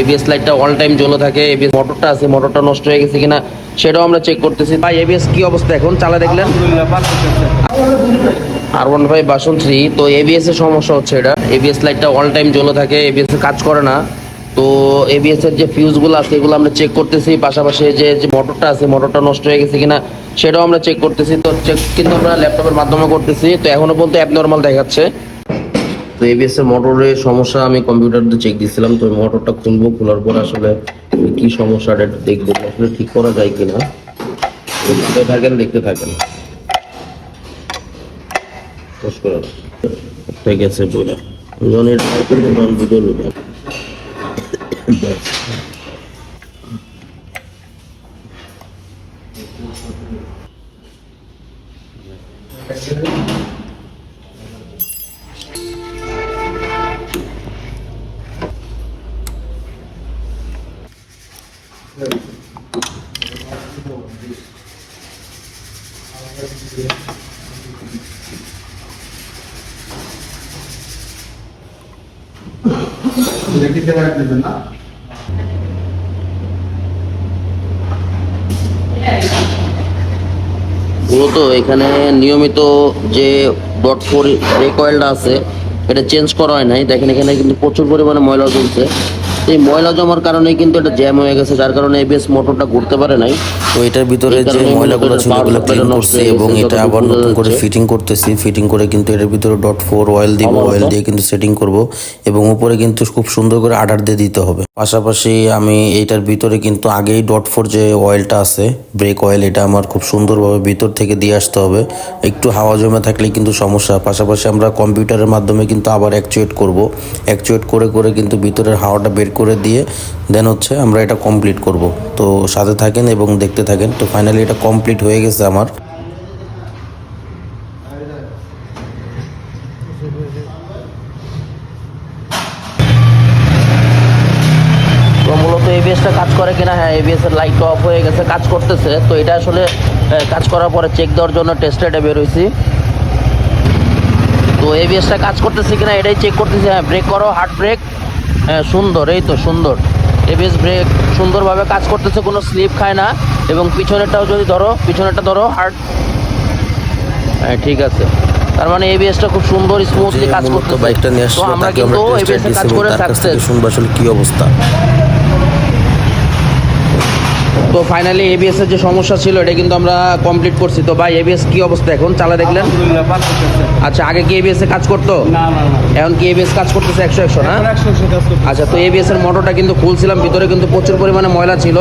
ABS লাইটটা all time জ্বলে থাকে এবিএস মোটরটা আছে মোটরটা নষ্ট হয়ে গেছে কিনা সেটাও আমরা চেক করতেছি। ভাই এবিএস কি অবস্থা এখন? চালা দেখলেন? আর ওয়ান ফাইভ বাসন থ্রি তো এবিএস এর সমস্যা হচ্ছে এটা। এবিএস লাইটটা অল টাইম জ্বলে থাকে এবিএস কাজ করে না। তো এবিএস এর যে ফিউজগুলো আছে, এগুলো আমরা চেক করতেছি। পাশাপাশি যে যে মোটরটা আছে মোটরটা নষ্ট হয়ে গেছে কিনা সেটাও আমরা চেক করতেছি। তো চেক কিন্তু আমরা ল্যাপটপের মাধ্যমে করতেছি। তো এখনও পর্যন্ত অ্যাপ নর্মাল দেখাচ্ছে। তো এবিএস এর মোটরের সমস্যা, আমি কম্পিউটারতে চেক দিছিলাম, তো মোটরটা খুলবো, খোলার পর আসলে কি সমস্যাটা একটু দেখব, আসলে ঠিক করা যায় কিনা। দেখতে থাকেন দেখতে থাকেন। পোস্ট করে দাও। ঠিক আছে। বলে লুবে মূলত এখানে নিয়মিত যে ডট ফোর ব্রেক অয়েলটা আছে এটা চেঞ্জ করা হয় নাই। দেখেন এখানে কিন্তু প্রচুর পরিমাণে ময়লা জমছে। এই ময়লা জমার কারণে কিন্তু এটা জ্যাম হয়ে গেছে যার কারণে এবিএস মোটরটা ঘুরতে পারে নাই। তো এটার ভিতরে যে ময়লাগুলো ছিল এগুলো ক্লিন করছি এবং এটা আবার নতুন করে ফিটিং করতেছি। ফিটিং করে কিন্তু এটার ভিতরে ডট ফোর অয়েল দিব অয়েল দিয়ে কিন্তু সেটিং করব এবং উপরে কিন্তু খুব সুন্দর করে আডার দিয়ে দিতে হবে। পাশাপাশি আমি এইটার ভিতরে কিন্তু আগেই ডট ফোর যে অয়েলটা আছে ব্রেক অয়েল এটা আমার খুব সুন্দরভাবে ভিতর থেকে দিয়ে আসতে হবে। একটু হাওয়া জমে থাকলে কিন্তু সমস্যা। পাশাপাশি আমরা কম্পিউটারের মাধ্যমে কিন্তু আবার অ্যাকচুয়েট করব। অ্যাকচুয়েট করে করে কিন্তু ভিতরের হাওয়াটা বের করে দিয়ে দেন হচ্ছে আমরা এটা কমপ্লিট করব। তো সাথে থাকেন এবং দেখতে থাকেন। তো ফাইনালি এটা কমপ্লিট হয়ে গেছে আমার। এবিএসটা কাজ করে কিনা? হ্যাঁ এবিএস এর লাইট অফ হয়ে গেছে, কাজ করতেছে। তো এটা আসলে কাজ করার পরে চেক দেওয়ার জন্য টেস্ট এটা বের হয়েছি। তো এবিএসটা কাজ করতেছে কিনা এটাই চেক করতেছি। হ্যাঁ ব্রেক করো হার্ড ব্রেক হ্যাঁ সুন্দর এই তো সুন্দর। এবিএস ব্রেক সুন্দরভাবে কাজ করতেছে কোনো স্লিপ খায় না। এবং পিছনেরটাও যদি ধরো পিছনেরটা ধরো হার্ড হ্যাঁ ঠিক আছে। তার মানে এবিএসটা খুব সুন্দর স্মুথলি কাজ করতেছে। বাইকটা নিয়ে তো আমরা কিন্তু এবিএস কাজ করে তার কাছ সাকসেস আসলে কি অবস্থা। তো ফাইনালি এবিএস এর যে সমস্যা ছিল এটা কিন্তু আমরা কমপ্লিট করছি। তো ভাই এবিএস কি অবস্থা এখন? চালা দেখলেন। আচ্ছা আগে কি এবিএস এ কাজ করতো? না, না, না। এখন কি এবিএস কাজ করতেছে একশো একশো না। আচ্ছা তো এবিএস এর মোটরটা কিন্তু খুলছিলাম ভিতরে কিন্তু প্রচুর পরিমাণে ময়লা ছিল।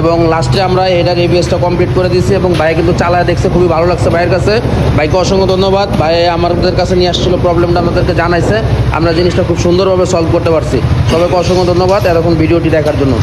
এবং লাস্টে আমরা এটার এবিএসটা কমপ্লিট করে দিয়েছি এবং ভাই কিন্তু চালায় দেখছে খুবই ভালো লাগছে ভাইয়ের কাছে। ভাইকে অসংখ্য ধন্যবাদ। ভাই আমাদের কাছে নিয়ে আসছিল প্রবলেমটা আমাদেরকে জানাইছে। আমরা জিনিসটা খুব সুন্দরভাবে সলভ করতে পারছি। সবাইকে অসংখ্য ধন্যবাদ এরকম ভিডিওটি দেখার জন্য।